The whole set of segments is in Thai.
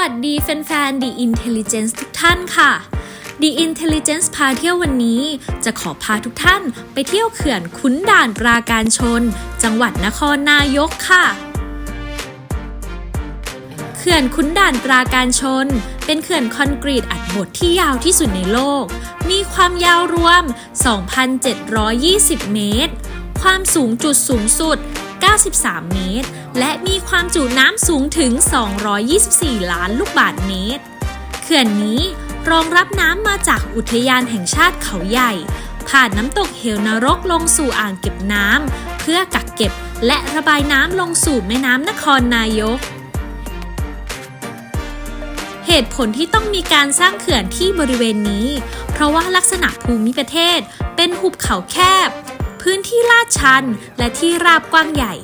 วัสดีแฟนๆ The Intelligence ทุกท่านค่ะ The Intelligence พาเที่ยววันนี้ จะขอพาทุกท่านไปเที่ยวเขื่อนขุนด่านปราการชน จังหวัดนครนายกค่ะ เขื่อนขุนด่านปราการชน เป็นเขื่อนคอนกรีตอัดบดที่ยาวที่สุดในโลก มีความยาวรวม 2,720 เมตร ความสูงจุดสูงสุด 93 เมตร และมีความจุน้ำสูงถึง 224 ล้านลูกบาศก์เมตร เขื่อนนี้รองรับน้ำมาจากอุทยานแห่งชาติเขาใหญ่ ผ่านน้ำตกเหวนรกลงสู่อ่างเก็บน้ำเพื่อกักเก็บและระบายน้ำลงสู่แม่น้ำนครนายก เหตุผลที่ต้องมีการสร้างเขื่อนที่บริเวณนี้ เพราะว่าลักษณะภูมิประเทศเป็นหุบเขาแคบ พื้นที่ลาดชันและที่ราบกว้างใหญ่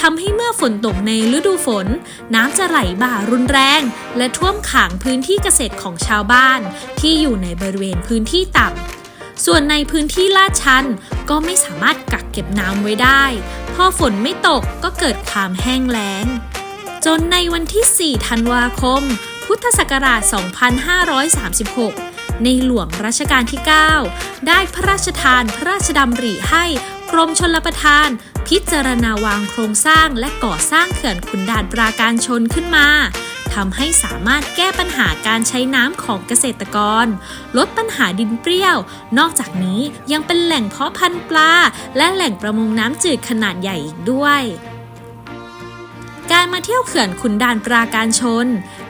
ทำให้เมื่อฝนตกในฤดูฝน น้ำจะไหลบ่ารุนแรง และท่วมขังพื้นที่เกษตรของชาวบ้าน ที่อยู่ในบริเวณพื้นที่ต่ำส่วนในพื้นที่ลาดชันก็ไม่สามารถกักเก็บน้ำไว้ได้ พอฝนไม่ตกก็เกิดความแห้งแล้ง จนในวันที่ 4 ธันวาคม พุทธศักราช 2536 ในหลวงรัชกาลที่ 9 ได้พระราชทานพระราชดำริให้กรมชลประทาน พิจารณาวางโครงสร้างและก่อสร้างเขื่อนขุนด่านปราการชนขึ้นมาทำให้สามารถแก้ปัญหาการใช้น้ำของเกษตรกร ลดปัญหาดินเปรี้ยว นอกจากนี้ยังเป็นแหล่งเพาะพันธุ์ปลา และแหล่งประมงน้ำจืดขนาดใหญ่อีกด้วย การมาเที่ยวเขื่อนขุนด่านปราการชน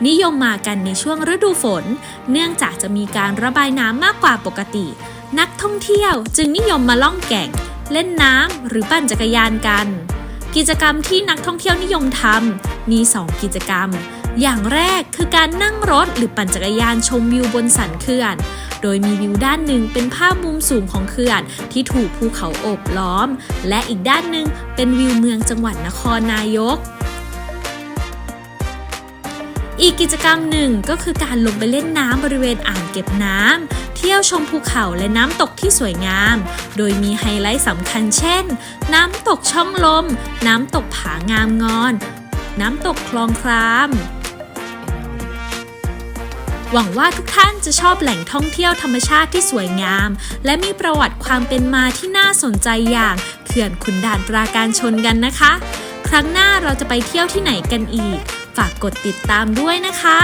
นิยมมากันในช่วงฤดูฝน เนื่องจากจะมีการระบายน้ำมากกว่าปกติ นักท่องเที่ยวจึงนิยมมาล่องแก่ง เล่นน้ำหรือปั่นจักรยานกัน กิจกรรมที่นักท่องเที่ยวนิยมทำมี 2 กิจกรรม อย่างแรกคือการนั่งรถหรือปั่นจักรยานชมวิวบนสันเขื่อน โดยมีวิวด้านหนึ่งเป็นภาพมุมสูงของเขื่อนที่ถูกภูเขาโอบล้อม และอีกด้านหนึ่งเป็นวิวเมืองจังหวัดนครนายก อีกกิจกรรมหนึ่งก็คือการลงไปเล่นน้ำบริเวณอ่างเก็บน้ำ เที่ยวชมภูเขาและน้ำตกที่สวยงาม โดยมีไฮไลท์สำคัญเช่น น้ำตกช่องลม น้ำตกผางามงอน น้ำตกคลองครามหวังว่าทุกท่านจะชอบแหล่งท่องเที่ยวธรรมชาติที่สวยงาม และมีประวัติความเป็นมาที่น่าสนใจอย่าง เขื่อนขุนด่านปราการชนกันนะคะ ครั้งหน้าเราจะไปเที่ยวที่ไหนกันอีก ฝากกดติดตามด้วยนะคะ